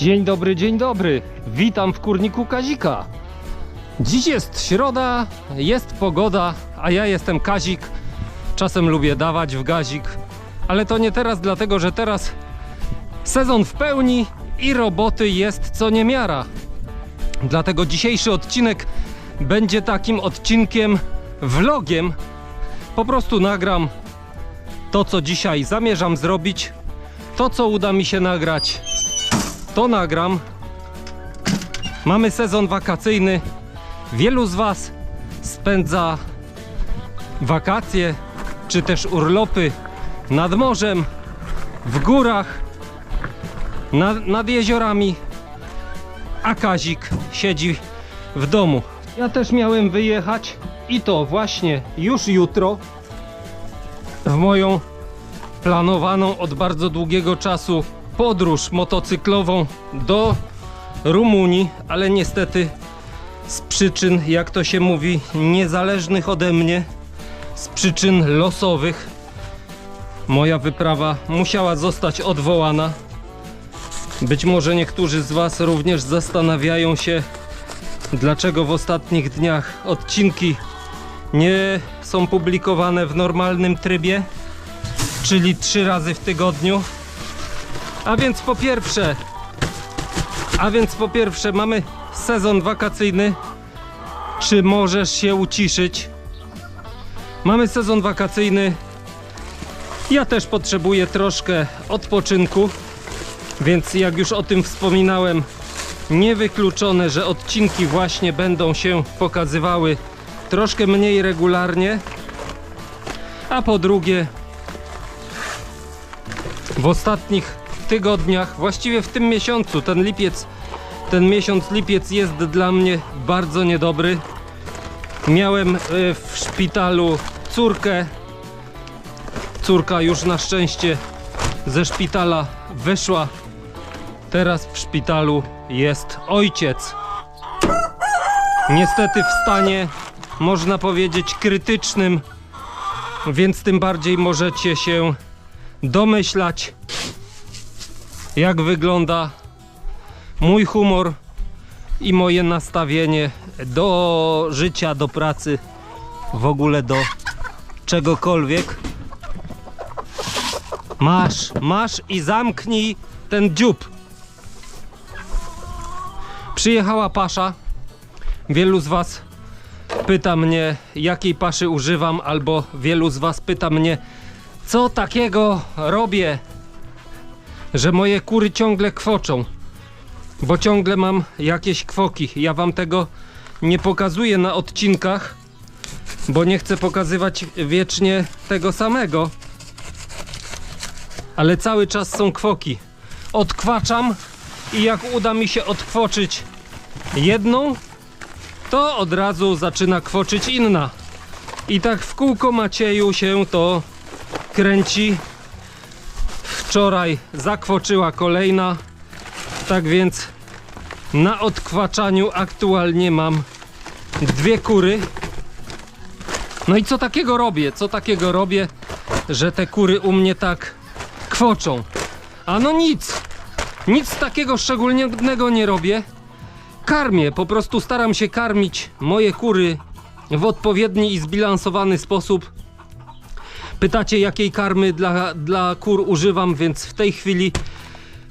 Dzień dobry, dzień dobry. Witam w kurniku Kazika. Dziś jest środa, jest pogoda, a ja jestem Kazik. Czasem lubię dawać w gazik, ale to nie teraz, dlatego że teraz sezon w pełni i roboty jest co niemiara. Dlatego dzisiejszy odcinek będzie takim odcinkiem vlogiem. Po prostu nagram to, co dzisiaj zamierzam zrobić, to, co uda mi się nagrać, to nagram. Mamy sezon wakacyjny. Wielu z Was spędza wakacje czy też urlopy nad morzem, w górach, nad, nad jeziorami, a Kazik siedzi w domu. Ja też miałem wyjechać i to właśnie już jutro w moją planowaną od bardzo długiego czasu podróż motocyklową do Rumunii, ale niestety z przyczyn, jak to się mówi, niezależnych ode mnie, z przyczyn losowych, moja wyprawa musiała zostać odwołana. Być może niektórzy z Was również zastanawiają się, dlaczego w ostatnich dniach odcinki nie są publikowane w normalnym trybie, czyli trzy razy w tygodniu. A więc po pierwsze, a więc po pierwsze mamy sezon wakacyjny. Czy możesz się uciszyć? Mamy sezon wakacyjny. Ja też potrzebuję troszkę odpoczynku, więc jak już o tym wspominałem, niewykluczone, że odcinki właśnie będą się pokazywały troszkę mniej regularnie. A po drugie, w ostatnich tygodniach, właściwie w tym miesiącu, ten lipiec, ten miesiąc lipiec jest dla mnie bardzo niedobry. Miałem e, w szpitalu córkę. Córka już na szczęście ze szpitala wyszła. Teraz w szpitalu jest ojciec. Niestety w stanie, można powiedzieć, krytycznym, więc tym bardziej możecie się domyślać, jak wygląda mój humor i moje nastawienie do życia, do pracy, w ogóle do czegokolwiek. Masz, masz i zamknij ten dziób. Przyjechała pasza. Wielu z Was pyta mnie, jakiej paszy używam, albo wielu z Was pyta mnie, co takiego robię, że moje kury ciągle kwoczą? Bo ciągle mam jakieś kwoki. Ja wam tego nie pokazuję na odcinkach, bo nie chcę pokazywać wiecznie tego samego. Ale cały czas są kwoki. Odkwaczam i jak uda mi się odkwoczyć jedną, to od razu zaczyna kwoczyć inna. I tak w kółko Macieju się to kręci. Wczoraj zakwoczyła kolejna. Tak więc na odkwaczaniu aktualnie mam dwie kury. No i co takiego robię? Co takiego robię, że te kury u mnie tak kwoczą? A no nic. Nic takiego szczególnego nie robię. Karmię, po prostu staram się karmić moje kury w odpowiedni i zbilansowany sposób. Pytacie, jakiej karmy dla, dla kur używam, więc w tej chwili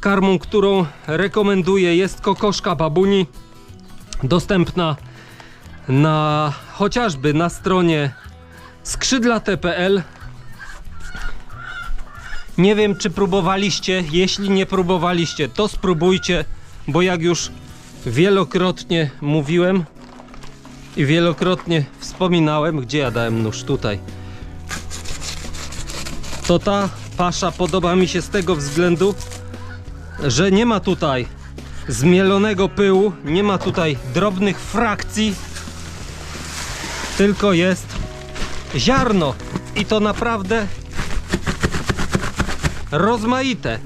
karmą, którą rekomenduję jest kokoszka babuni. Dostępna na chociażby na stronie skrzydlate.pl. Nie wiem, czy próbowaliście. Jeśli nie próbowaliście, to spróbujcie, bo jak już wielokrotnie mówiłem i wielokrotnie wspominałem, gdzie ja dałem nóż tutaj to ta pasza podoba mi się z tego względu, że nie ma tutaj zmielonego pyłu, nie ma tutaj drobnych frakcji, tylko jest ziarno i to naprawdę rozmaite.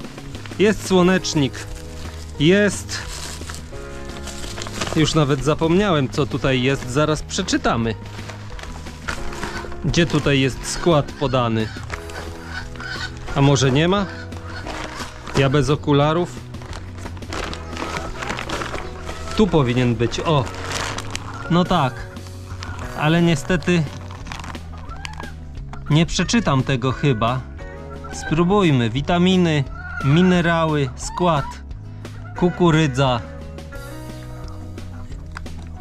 Jest słonecznik, jest. Już nawet zapomniałem, co tutaj jest, zaraz przeczytamy. Gdzie tutaj jest skład podany? A może nie ma? Ja bez okularów? tu powinien być. O, no tak, ale niestety nie przeczytam tego chyba. Spróbujmy. Witaminy, minerały, skład. Kukurydza.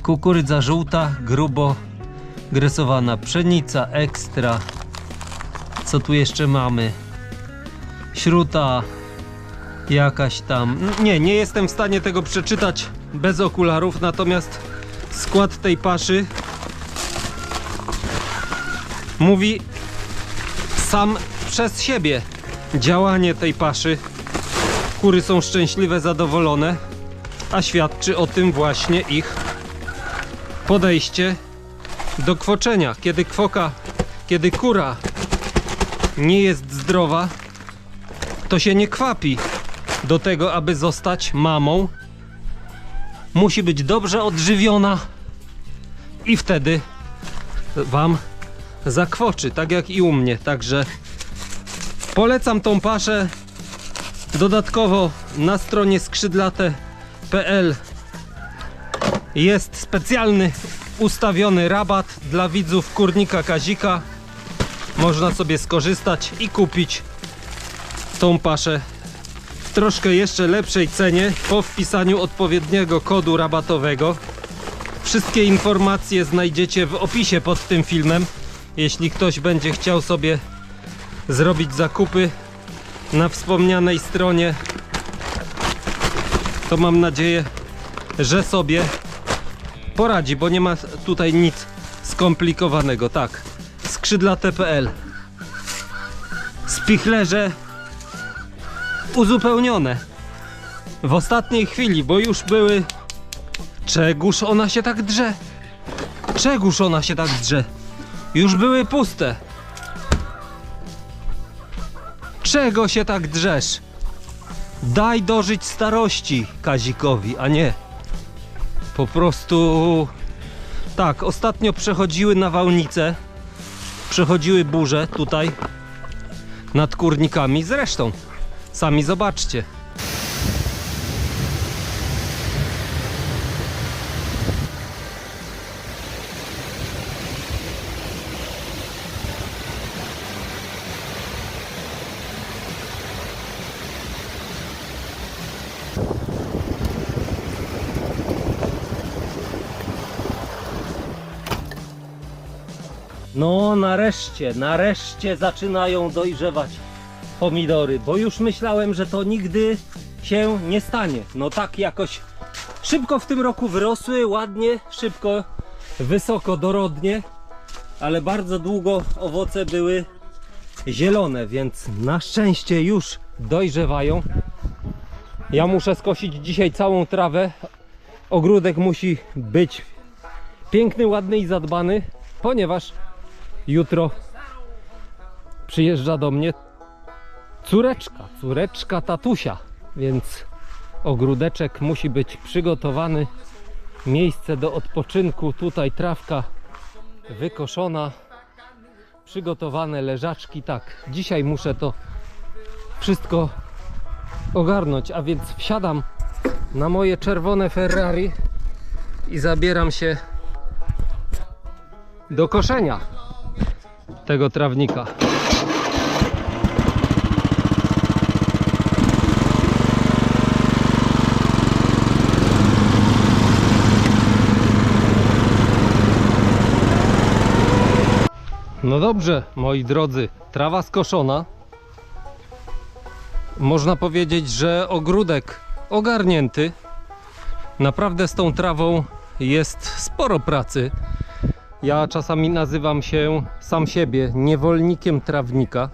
Kukurydza żółta, grubo grysowana pszenica ekstra. Co tu jeszcze mamy? Śruta jakaś tam. Nie, nie jestem w stanie tego przeczytać bez okularów, natomiast skład tej paszy mówi sam przez siebie. Działanie tej paszy. Kury są szczęśliwe, zadowolone, a świadczy o tym właśnie ich podejście do kwoczenia. Kiedy kwoka, kiedy kura nie jest zdrowa, to się nie kwapi do tego, aby zostać mamą. Musi być dobrze odżywiona i wtedy wam zakwoczy, tak jak i u mnie. Także polecam tą paszę. Dodatkowo na stronie skrzydlate.pl jest specjalny ustawiony rabat dla widzów Kurnika Kazika. Można sobie skorzystać i kupić tą paszę w troszkę jeszcze lepszej cenie po wpisaniu odpowiedniego kodu rabatowego. Wszystkie informacje znajdziecie w opisie pod tym filmem. Jeśli ktoś będzie chciał sobie zrobić zakupy na wspomnianej stronie, to mam nadzieję, że sobie poradzi, bo nie ma tutaj nic skomplikowanego. Tak, skrzydlate.pl Spichlerze uzupełnione w ostatniej chwili, bo już były. Czegóż ona się tak drze? Czegóż ona się tak drze? Już były puste. Czego się tak drzesz? Daj dożyć starości Kazikowi, a nie. Po prostu. Tak, ostatnio przechodziły nawałnice. Przechodziły burze tutaj nad kurnikami. Zresztą, sami zobaczcie. No, nareszcie, nareszcie zaczynają dojrzewać pomidory, bo już myślałem, że to nigdy się nie stanie. No tak jakoś szybko w tym roku wyrosły, ładnie, szybko, wysoko, dorodnie, ale bardzo długo owoce były zielone, więc na szczęście już dojrzewają. Ja muszę skosić dzisiaj całą trawę. Ogródek musi być piękny, ładny i zadbany, ponieważ jutro przyjeżdża do mnie córeczka, córeczka tatusia, więc ogródeczek musi być przygotowany. Miejsce do odpoczynku, tutaj trawka wykoszona, przygotowane leżaczki. Tak, dzisiaj muszę to wszystko ogarnąć, a więc wsiadam na moje czerwone Ferrari i zabieram się do koszenia tego trawnika. No dobrze, moi drodzy, trawa skoszona. Można powiedzieć, że ogródek ogarnięty. Naprawdę z tą trawą jest sporo pracy. Ja czasami nazywam się sam siebie niewolnikiem trawnika,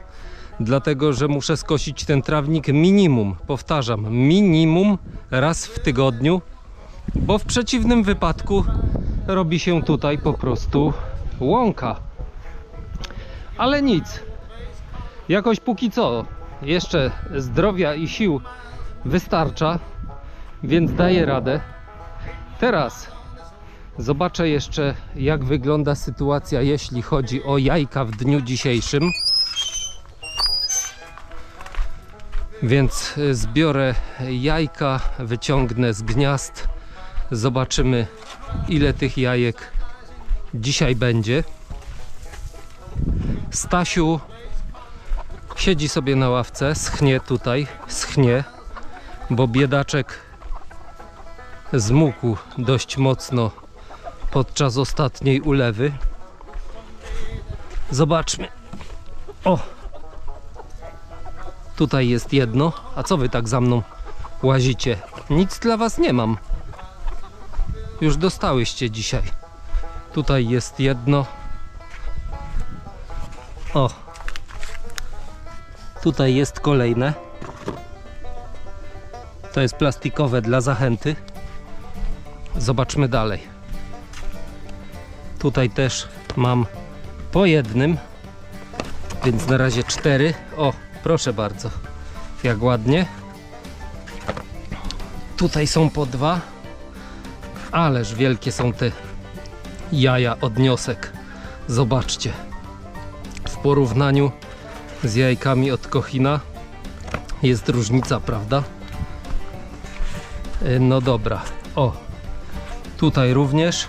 dlatego że muszę skosić ten trawnik minimum, powtarzam, minimum raz w tygodniu, bo w przeciwnym wypadku robi się tutaj po prostu łąka. Ale nic. Jakoś póki co jeszcze zdrowia i sił wystarcza, więc daję radę. Teraz Zobaczę jeszcze, jak wygląda sytuacja, jeśli chodzi o jajka w dniu dzisiejszym. Więc y, zbiorę jajka, wyciągnę z gniazd Zobaczymy, ile tych jajek dzisiaj będzie. Stasiu siedzi sobie na ławce, schnie tutaj, schnie, bo biedaczek zmógł dość mocno podczas ostatniej ulewy. Zobaczmy. O! Tutaj jest jedno. A co wy tak za mną łazicie? Nic dla was nie mam. Już dostałyście dzisiaj. Tutaj jest jedno. O. Tutaj jest kolejne. To jest plastikowe dla zachęty. Zobaczmy dalej. Tutaj też mam po jednym, więc na razie cztery. O, proszę bardzo, jak ładnie. Tutaj są po dwa, ależ wielkie są te jaja odniosek. Zobaczcie, porównaniu z jajkami od Kochina jest różnica, prawda? Y, No dobra, o, tutaj również.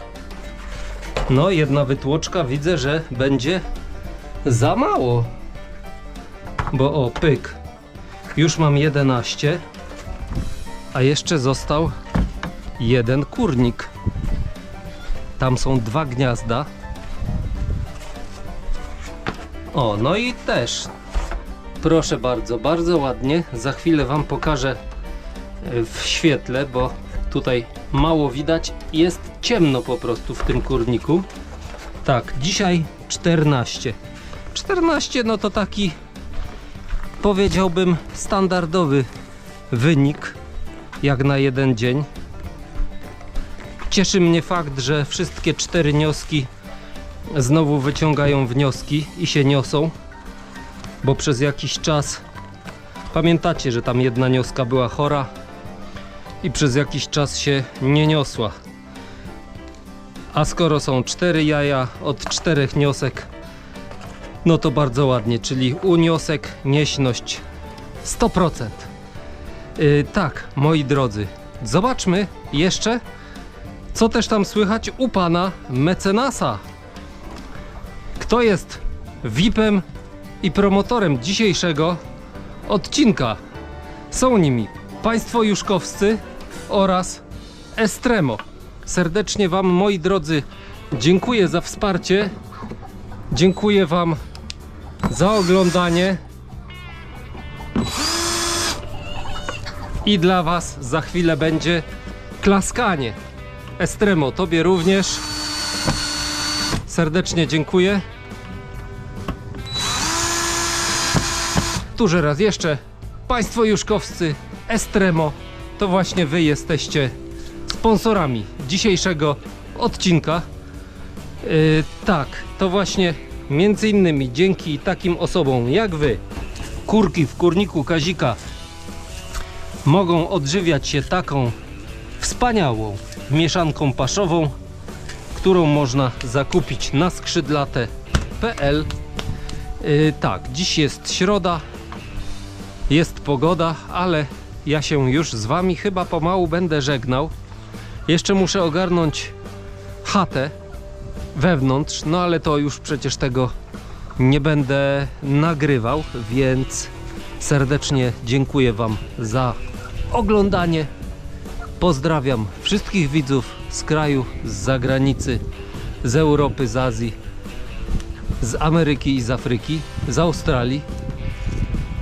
No, jedna wytłoczka widzę, że będzie za mało. Bo o, pyk. Już mam 11. A jeszcze został jeden kurnik. Tam są dwa gniazda. O, no i też. Proszę bardzo, bardzo ładnie. Za chwilę Wam pokażę e, w świetle, bo tutaj mało widać. Jest ciemno po prostu w tym kurniku. Tak, dzisiaj 14. 14 no to taki powiedziałbym standardowy wynik jak na jeden dzień. Cieszy mnie fakt, że wszystkie cztery nioski znowu wyciągają wnioski i się niosą, bo przez jakiś czas pamiętacie, że tam jedna nioska była chora i przez jakiś czas się nie niosła. A skoro są cztery jaja od czterech niosek, no to bardzo ładnie, czyli uniosek, nieśność 100%. Yy, tak, moi drodzy, zobaczmy jeszcze, co też tam słychać u pana mecenasa. Kto jest VIP-em i promotorem dzisiejszego odcinka? Są nimi Państwo Juszkowscy oraz Estremo. Serdecznie Wam, moi drodzy, dziękuję za wsparcie. Dziękuję Wam za oglądanie. I dla Was za chwilę będzie klaskanie. Estremo, Tobie również. Serdecznie dziękuję. Tuże raz jeszcze. Państwo Juszkowscy, Estremo, to właśnie Wy jesteście sponsorami dzisiejszego odcinka. Yy, tak, to właśnie między innymi dzięki takim osobom jak Wy, kurki w kurniku Kazika, mogą odżywiać się taką wspaniałą mieszanką paszową, którą można zakupić na skrzydlate.pl. Yy, tak, dziś jest środa, jest pogoda, ale ja się już z Wami chyba pomału będę żegnał. Jeszcze muszę ogarnąć chatę wewnątrz, no ale to już przecież tego nie będę nagrywał, więc serdecznie dziękuję Wam za oglądanie. Pozdrawiam wszystkich widzów z kraju, z zagranicy, z Europy, z Azji, z Ameryki i z Afryki, z Australii,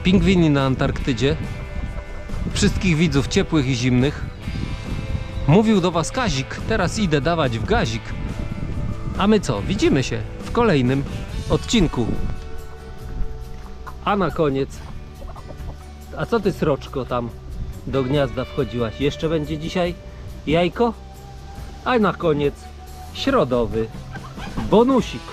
pingwini na Antarktydzie, wszystkich widzów ciepłych i zimnych. Mówił do Was Kazik, teraz idę dawać w gazik. A my co? Widzimy się w kolejnym odcinku. A na koniec. A co ty sroczko tam do gniazda wchodziłaś? Jeszcze będzie dzisiaj jajko? A na koniec środowy bonusik.